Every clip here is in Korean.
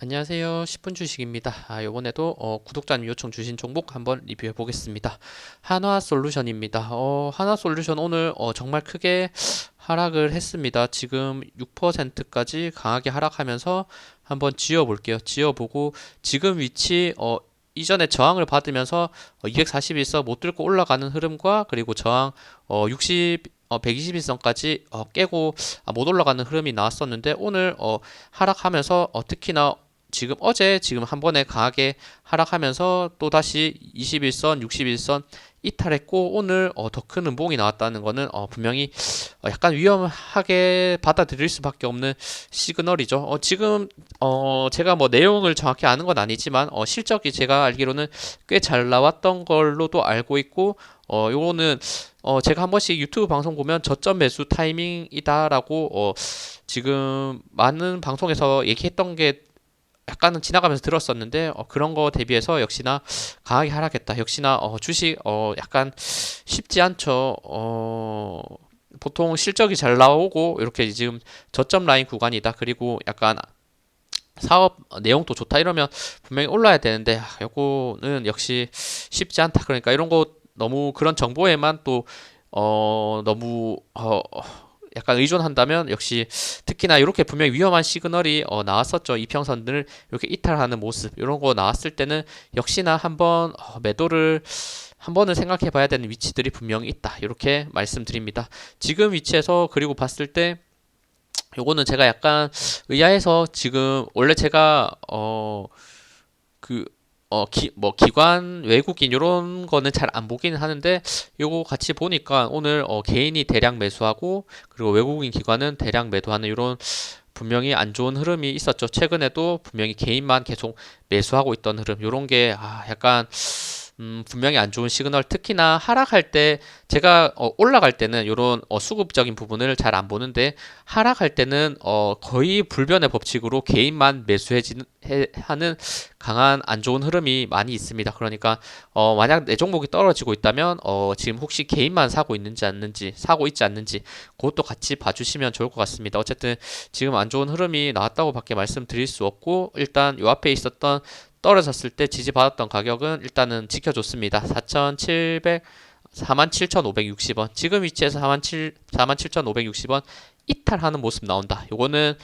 안녕하세요. 10분 주식입니다. 아, 요번에도 어, 구독자님 요청 주신 종목 한번 리뷰해 보겠습니다. 한화솔루션입니다. 어, 한화솔루션 오늘 어, 정말 크게 하락을 했습니다. 지금 6%까지 강하게 하락하면서 한번 지어 볼게요. 지어 보고 지금 위치 어, 이전에 저항을 받으면서 어, 241선 못 뚫고 올라가는 흐름과 그리고 저항 어, 60 어, 121선까지 어, 깨고 아, 못 올라가는 흐름이 나왔었는데 오늘 어, 하락하면서 어, 특히나 지금 어제 지금 한 번에 강하게 하락하면서 또 다시 21선, 61선 이탈했고 오늘 어, 더 큰 음봉이 나왔다는 거는 어, 분명히 어, 약간 위험하게 받아들일 수밖에 없는 시그널이죠. 어, 지금 어, 제가 뭐 내용을 정확히 아는 건 아니지만 어, 실적이 제가 알기로는 꽤 잘 나왔던 걸로도 알고 있고 어, 요거는 어, 제가 한 번씩 유튜브 방송 보면 저점 매수 타이밍이다라고 어, 지금 많은 방송에서 얘기했던 게 약간은 지나가면서 들었었는데 어, 그런 거 대비해서 역시나 강하게 하락했다. 역시나 어, 주식 어, 약간 쉽지 않죠. 어, 보통 실적이 잘 나오고 이렇게 지금 저점 라인 구간이다. 그리고 약간 사업 내용도 좋다 이러면 분명히 올라야 되는데 아, 요거는 역시 쉽지 않다. 그러니까 이런 거 너무 그런 정보에만 또 어, 너무 어, 약간 의존한다면 역시 특히나 이렇게 분명히 위험한 시그널이 어, 나왔었죠. 이평선들을 이렇게 이탈하는 모습 이런 거 나왔을 때는 역시나 한번 어, 매도를 한 번은 생각해 봐야 되는 위치들이 분명히 있다. 이렇게 말씀드립니다. 지금 위치에서 그리고 봤을 때 요거는 제가 약간 의아해서 지금 원래 제가 어그 어, 기, 뭐, 기관, 외국인, 요런 거는 잘 안 보기는 하는데, 요거 같이 보니까 오늘, 어, 개인이 대량 매수하고, 그리고 외국인 기관은 대량 매도하는 요런 분명히 안 좋은 흐름이 있었죠. 최근에도 분명히 개인만 계속 매수하고 있던 흐름, 요런 게, 아, 약간, 음, 분명히 안 좋은 시그널. 특히나 하락할 때 제가 어, 올라갈 때는 이런 어, 수급적인 부분을 잘 안 보는데 하락할 때는 어, 거의 불변의 법칙으로 개인만 매수해지는 해, 하는 강한 안 좋은 흐름이 많이 있습니다. 그러니까 어, 만약 내 종목이 떨어지고 있다면 어, 지금 혹시 개인만 사고 있는지 않는지 사고 있지 않는지 그것도 같이 봐주시면 좋을 것 같습니다. 어쨌든 지금 안 좋은 흐름이 나왔다고밖에 말씀드릴 수 없고 일단 요 앞에 있었던 떨어졌을 때 지지받았던 가격은 일단은 지켜줬습니다. 4,700 47,560원. 지금 위치에서 47,560원 이탈하는 모습 나온다. 요거는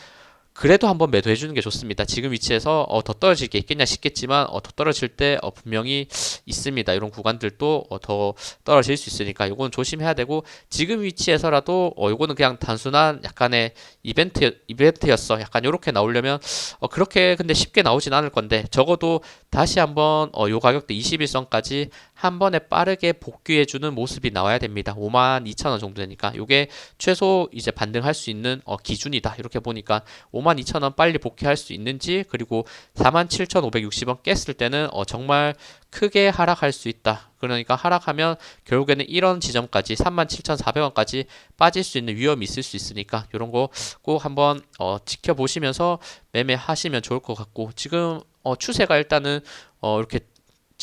그래도 한번 매도해 주는 게 좋습니다. 지금 위치에서 어, 더 떨어질 게 있겠냐 싶겠지만 어, 더 떨어질 때 어, 분명히 있습니다. 이런 구간들도 어, 더 떨어질 수 있으니까 요거는 조심해야 되고 지금 위치에서라도 어, 요거는 그냥 단순한 약간의 이벤트 이벤트였어. 약간 요렇게 나오려면 어, 그렇게 근데 쉽게 나오진 않을 건데 적어도 다시 한번 어, 요 가격대 21선까지 한 번에 빠르게 복귀해 주는 모습이 나와야 됩니다. 5만 2천 원 정도 되니까 요게 최소 이제 반등할 수 있는 어, 기준이다. 이렇게 보니까 5만 2천 원 빨리 복귀할 수 있는지 그리고 4만 7,560원 깼을 때는 어, 정말 크게 하락할 수 있다. 그러니까 하락하면 결국에는 이런 지점까지 37,400원까지 빠질 수 있는 위험이 있을 수 있으니까 이런 거 꼭 한번 어, 지켜보시면서 매매하시면 좋을 것 같고 지금 어, 추세가 일단은 어, 이렇게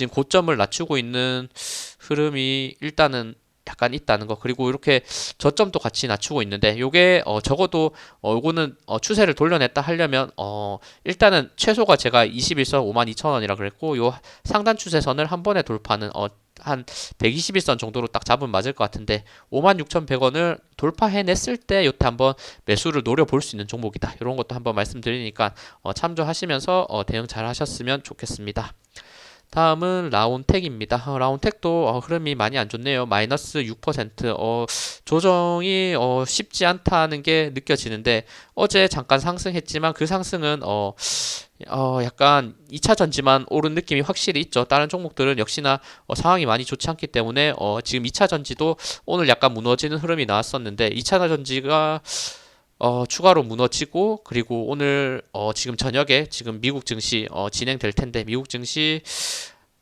지금 고점을 낮추고 있는 흐름이 일단은 약간 있다는 거 그리고 이렇게 저점도 같이 낮추고 있는데 요게 어 적어도 어 요거는 어 추세를 돌려냈다 하려면 어 일단은 최소가 제가 21선 52,000원이라 그랬고 요 상단 추세선을 한 번에 돌파는 어 한 121선 정도로 딱 잡으면 맞을 것 같은데 56,100원을 돌파해냈을 때 요때 한번 매수를 노려볼 수 있는 종목이다. 이런 것도 한번 말씀드리니까 어 참조하시면서 어 대응 잘 하셨으면 좋겠습니다. 다음은 라운텍입니다. 어, 라운텍도 어, 흐름이 많이 안 좋네요. 마이너스 6%. 어, 조정이 어, 쉽지 않다는 게 느껴지는데 어제 잠깐 상승했지만 그 상승은 어, 어, 약간 2차 전지만 오른 느낌이 확실히 있죠. 다른 종목들은 역시나 어, 상황이 많이 좋지 않기 때문에 어, 지금 2차 전지도 오늘 약간 무너지는 흐름이 나왔었는데 2차 전지가 어, 추가로 무너지고 그리고 오늘 어, 지금 저녁에 지금 미국 증시 어, 진행될 텐데 미국 증시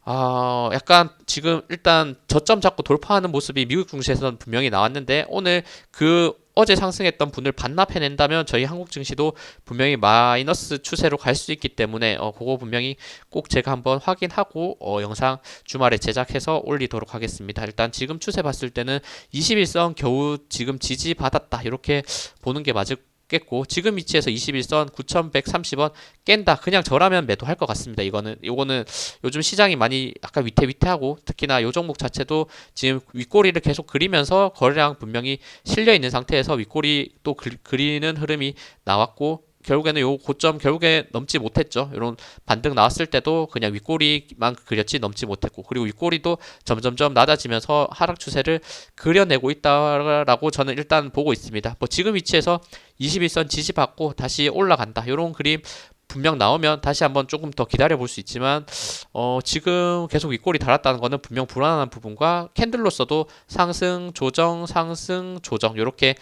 아, 약간 지금 일단 저점 잡고 돌파하는 모습이 미국 증시에서는 분명히 나왔는데 오늘 그 어제 상승했던 분을 반납해낸다면 저희 한국 증시도 분명히 마이너스 추세로 갈 수 있기 때문에 어, 그거 분명히 꼭 제가 한번 확인하고 어, 영상 주말에 제작해서 올리도록 하겠습니다. 일단 지금 추세 봤을 때는 21선 겨우 지금 지지받았다 이렇게 보는 게 맞을 깼고 지금 위치에서 21선 9,130원 깬다. 그냥 저라면 매도할 것 같습니다. 이거는 이거는 요즘 시장이 많이 약간 위태위태하고 특히나 요 종목 자체도 지금 윗꼬리를 계속 그리면서 거래량 분명히 실려 있는 상태에서 윗꼬리 또 그, 그리는 흐름이 나왔고 결국에는 요 고점 결국에 넘지 못했죠. 이런 반등 나왔을 때도 그냥 윗꼬리만 그렸지 넘지 못했고 그리고 윗꼬리도 점점점 낮아지면서 하락 추세를 그려내고 있다라고 저는 일단 보고 있습니다. 뭐 지금 위치에서 21선 지지받고 다시 올라간다. 이런 그림 분명 나오면 다시 한번 조금 더 기다려 볼 수 있지만 어 지금 계속 윗골이 달았다는 거는 분명 불안한 부분과 캔들로서도 상승 조정 상승 조정 이렇게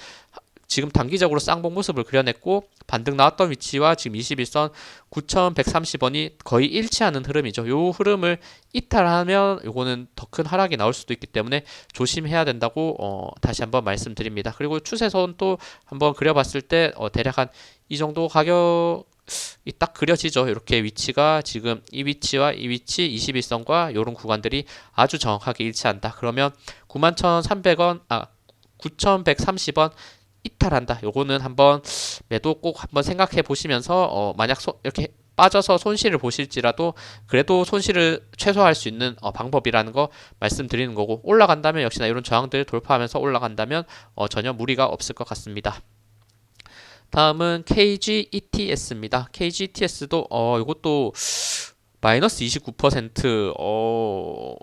지금 단기적으로 쌍봉 모습을 그려냈고 반등 나왔던 위치와 지금 21선 9,130원이 거의 일치하는 흐름이죠. 요 흐름을 이탈하면 요거는 더 큰 하락이 나올 수도 있기 때문에 조심해야 된다고 어, 다시 한번 말씀드립니다. 그리고 추세선 또 한번 그려봤을 때 어, 대략 한 이 정도 가격 이딱 그려지죠. 이렇게 위치가 지금 이 위치와 이 위치 21선과 이런 구간들이 아주 정확하게 일치한다. 그러면 91,300원 아 9,130원 이탈한다. 요거는 한번 매도 꼭 한번 생각해 보시면서 어 만약 소, 이렇게 빠져서 손실을 보실지라도 그래도 손실을 최소화할 수 있는 어, 방법이라는 거 말씀드리는 거고 올라간다면 역시나 이런 저항들 돌파하면서 올라간다면 어, 전혀 무리가 없을 것 같습니다. 다음은 KGETS입니다. KGETS도 어 이것도 마이너스 29% 어.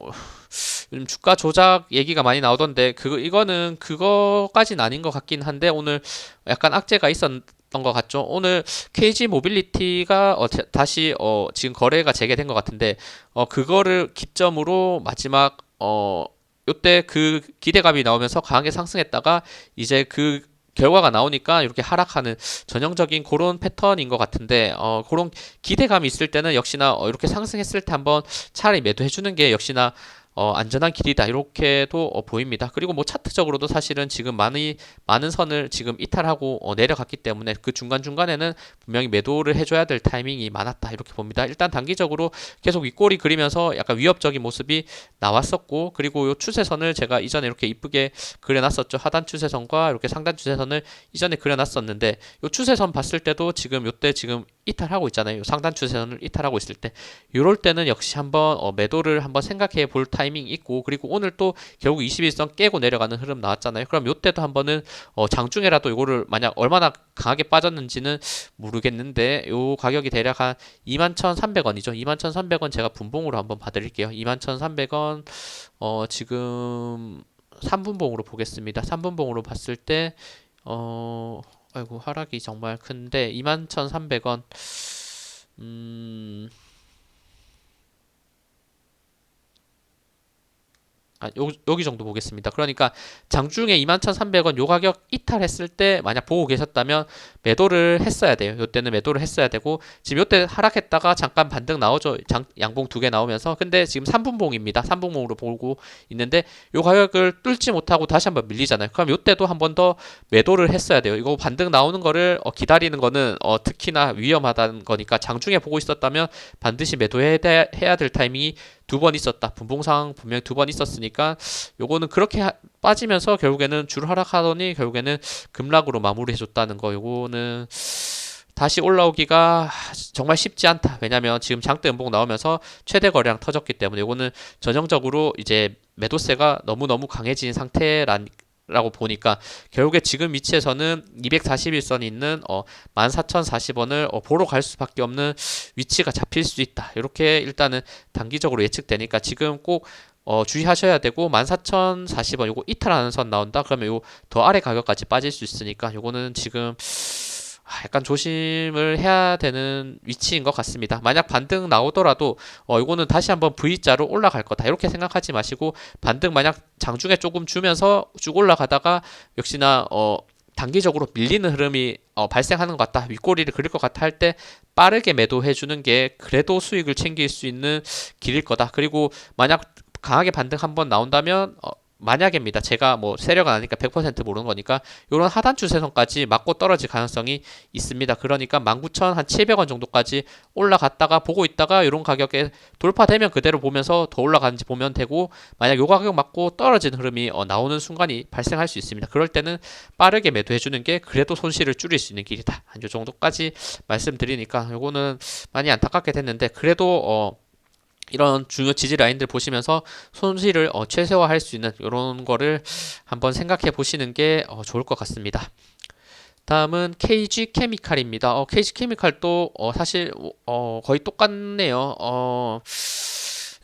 요즘 주가 조작 얘기가 많이 나오던데 그거 이거는 그거까진 아닌 것 같긴 한데 오늘 약간 악재가 있었던 것 같죠. 오늘 KG 모빌리티가 어, 다시 어, 지금 거래가 재개된 것 같은데 어, 그거를 기점으로 마지막 어, 요때 그 기대감이 나오면서 강하게 상승했다가 이제 그 결과가 나오니까 이렇게 하락하는 전형적인 그런 패턴인 것 같은데 어 그런 기대감이 있을 때는 역시나 어, 이렇게 상승했을 때 한번 차라리 매도해 주는 게 역시나 어, 안전한 길이다 이렇게도 어, 보입니다. 그리고 뭐 차트적으로도 사실은 지금 많이 많은 선을 지금 이탈하고 어, 내려갔기 때문에 그 중간 중간에는 분명히 매도를 해줘야 될 타이밍이 많았다 이렇게 봅니다. 일단 단기적으로 계속 윗골이 그리면서 약간 위협적인 모습이 나왔었고 그리고 요 추세선을 제가 이전에 이렇게 이쁘게 그려놨었죠. 하단 추세선과 이렇게 상단 추세선을 이전에 그려놨었는데 요 추세선 봤을 때도 지금 요때 지금 이탈하고 있잖아요. 상단 추세선을 이탈하고 있을 때 이럴 때는 역시 한번 어, 매도를 한번 생각해 볼 타이밍 있고 그리고 오늘 또 결국 21선 깨고 내려가는 흐름 나왔잖아요. 그럼 요때도 한번은 어, 장중에라도 이거를 만약 얼마나 강하게 빠졌는지는 모르겠는데 요 가격이 대략 한 21,300원이죠. 21,300원 제가 분봉으로 한번 봐드릴게요. 21,300원 어, 지금 3분봉으로 보겠습니다. 3분봉으로 봤을 때 어, 아이고 하락이 정말 큰데 21,300원. 음 아, 요, 여기 정도 보겠습니다. 그러니까 장중에 21,300원 요 가격 이탈했을 때 만약 보고 계셨다면 매도를 했어야 돼요. 요때는 매도를 했어야 되고 지금 요때 하락했다가 잠깐 반등 나오죠. 장, 양봉 두 개 나오면서 근데 지금 3분봉입니다. 3분봉으로 보고 있는데 요 가격을 뚫지 못하고 다시 한번 밀리잖아요. 그럼 요때도 한 번 더 매도를 했어야 돼요. 이거 반등 나오는 거를 어, 기다리는 거는 어, 특히나 위험하다는 거니까 장중에 보고 있었다면 반드시 매도해야 해야 될 타이밍이 두 번 있었다. 분봉상 분명히 두번 있었으니까 요거는 그렇게 하, 빠지면서 결국에는 줄 하락하더니 결국에는 급락으로 마무리해줬다는 거. 요거는 다시 올라오기가 정말 쉽지 않다. 왜냐면 지금 장대 연봉 나오면서 최대 거래량 터졌기 때문에 이거는 전형적으로 이제 매도세가 너무너무 강해진 상태란 라고 보니까 결국에 지금 위치에서는 241선이 있는 어 14,040원을 어, 보러 갈 수밖에 없는 위치가 잡힐 수 있다. 이렇게 일단은 단기적으로 예측되니까 지금 꼭 어, 주의하셔야 되고 14,040원 요거 이탈하는 선 나온다. 그러면 요 더 아래 가격까지 빠질 수 있으니까 요거는 지금 아, 약간 조심을 해야 되는 위치인 것 같습니다. 만약 반등 나오더라도 어 이거는 다시 한번 V자로 올라갈 거다 이렇게 생각하지 마시고 반등 만약 장중에 조금 주면서 쭉 올라가다가 역시나 어 단기적으로 밀리는 흐름이 어, 발생하는 것 같다. 윗꼬리를 그릴 것 같아 할때 빠르게 매도해 주는 게 그래도 수익을 챙길 수 있는 길일 거다. 그리고 만약 강하게 반등 한번 나온다면 어, 만약입니다. 제가 뭐 세력은 아니까 100% 모르는 거니까 이런 하단 추세선까지 맞고 떨어질 가능성이 있습니다. 그러니까 19,700원 정도까지 올라갔다가 보고 있다가 이런 가격에 돌파되면 그대로 보면서 더 올라가는지 보면 되고 만약 요 가격 맞고 떨어진 흐름이 어, 나오는 순간이 발생할 수 있습니다. 그럴 때는 빠르게 매도해 주는 게 그래도 손실을 줄일 수 있는 길이다. 한 요 정도까지 말씀드리니까 요거는 많이 안타깝게 됐는데 그래도 어 이런 중요 지지 라인들 보시면서 손실을 어, 최소화할 수 있는 이런 거를 한번 생각해 보시는 게 어, 좋을 것 같습니다. 다음은 KG 케미칼입니다. 어, KG 케미칼도 어, 사실 어, 거의 똑같네요. 어,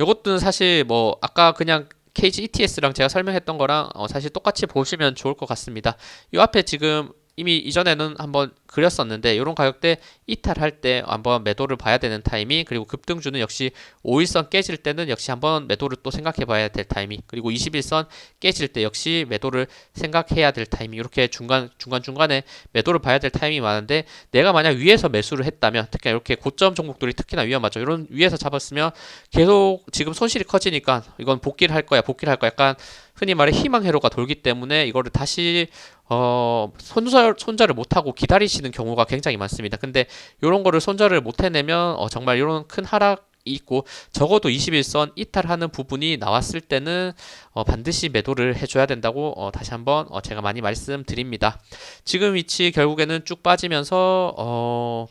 이것도 사실 뭐 아까 그냥 KG ETS랑 제가 설명했던 거랑 어, 사실 똑같이 보시면 좋을 것 같습니다. 이 앞에 지금 이미 이전에는 한번 그렸었는데 이런 가격대 이탈할 때 한번 매도를 봐야 되는 타이밍 그리고 급등주는 역시 5일선 깨질 때는 역시 한번 매도를 또 생각해 봐야 될 타이밍 그리고 21선 깨질 때 역시 매도를 생각해야 될 타이밍 이렇게 중간 중간 중간에 매도를 봐야 될 타이밍이 많은데 내가 만약 위에서 매수를 했다면 특히 이렇게 고점 종목들이 특히나 위험하죠. 이런 위에서 잡았으면 계속 지금 손실이 커지니까 이건 복귀를 할 거야 복귀를 할 거야. 약간 흔히 말해 희망 회로가 돌기 때문에 이거를 다시 어 손절 손절을 못 하고 기다리시 는 경우가 굉장히 많습니다. 근데 이런 거를 손절을 못 해내면 어 정말 이런 큰 하락 이 있고 적어도 21선 이탈하는 부분이 나왔을 때는 어 반드시 매도를 해줘야 된다고 어 다시 한번 어 제가 많이 말씀드립니다. 지금 위치 결국에는 쭉 빠지면서 어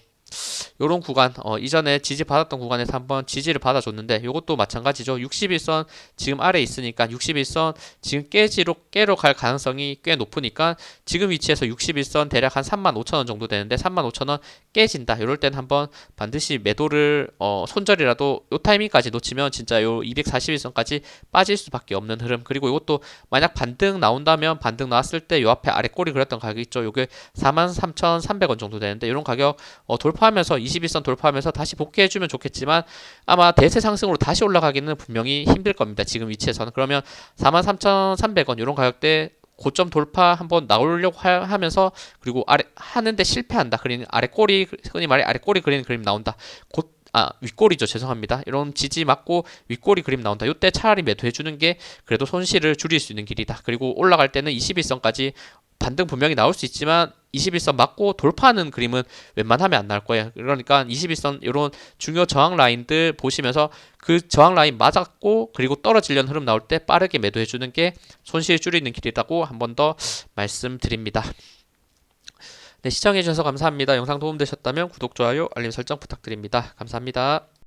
요런 구간 어, 이전에 지지 받았던 구간에서 한번 지지를 받아줬는데 요것도 마찬가지죠. 61선 지금 아래 있으니까 61선 지금 깨지로 깨로 갈 가능성이 꽤 높으니까 지금 위치에서 61선 대략 한 35,000원 정도 되는데 35,000원 깨진다. 이럴 땐 한번 반드시 매도를 어, 손절이라도 요 타이밍까지 놓치면 진짜 요 241선까지 빠질 수밖에 없는 흐름. 그리고 이것도 만약 반등 나온다면 반등 나왔을 때 요 앞에 아래 꼬리 그렸던 가격 있죠? 요게 43,300원 정도 되는데 이런 가격 어, 돌파 하면서 21선 돌파하면서 다시 복귀해주면 좋겠지만 아마 대세 상승으로 다시 올라가기는 분명히 힘들 겁니다. 지금 위치에서는 그러면 43,300원 이런 가격대 고점 돌파 한번 나오려고 하, 하면서 그리고 아래 하는데 실패한다. 그린 아래 꼬리 흔히 말해 아래 꼬리 그리는 그림 나온다. 곧 아, 윗꼬리죠. 죄송합니다. 이런 지지 맞고 윗꼬리 그림 나온다. 이때 차라리 매도해 주는 게 그래도 손실을 줄일 수 있는 길이다. 그리고 올라갈 때는 21선까지 반등 분명히 나올 수 있지만 21선 맞고 돌파하는 그림은 웬만하면 안 나올 거예요. 그러니까 21선 이런 중요 저항 라인들 보시면서 그 저항 라인 맞았고 그리고 떨어지려는 흐름 나올 때 빠르게 매도해 주는 게 손실 줄이는 길이라고 한 번 더 말씀드립니다. 네, 시청해 주셔서 감사합니다. 영상 도움되셨다면 구독, 좋아요, 알림 설정 부탁드립니다. 감사합니다.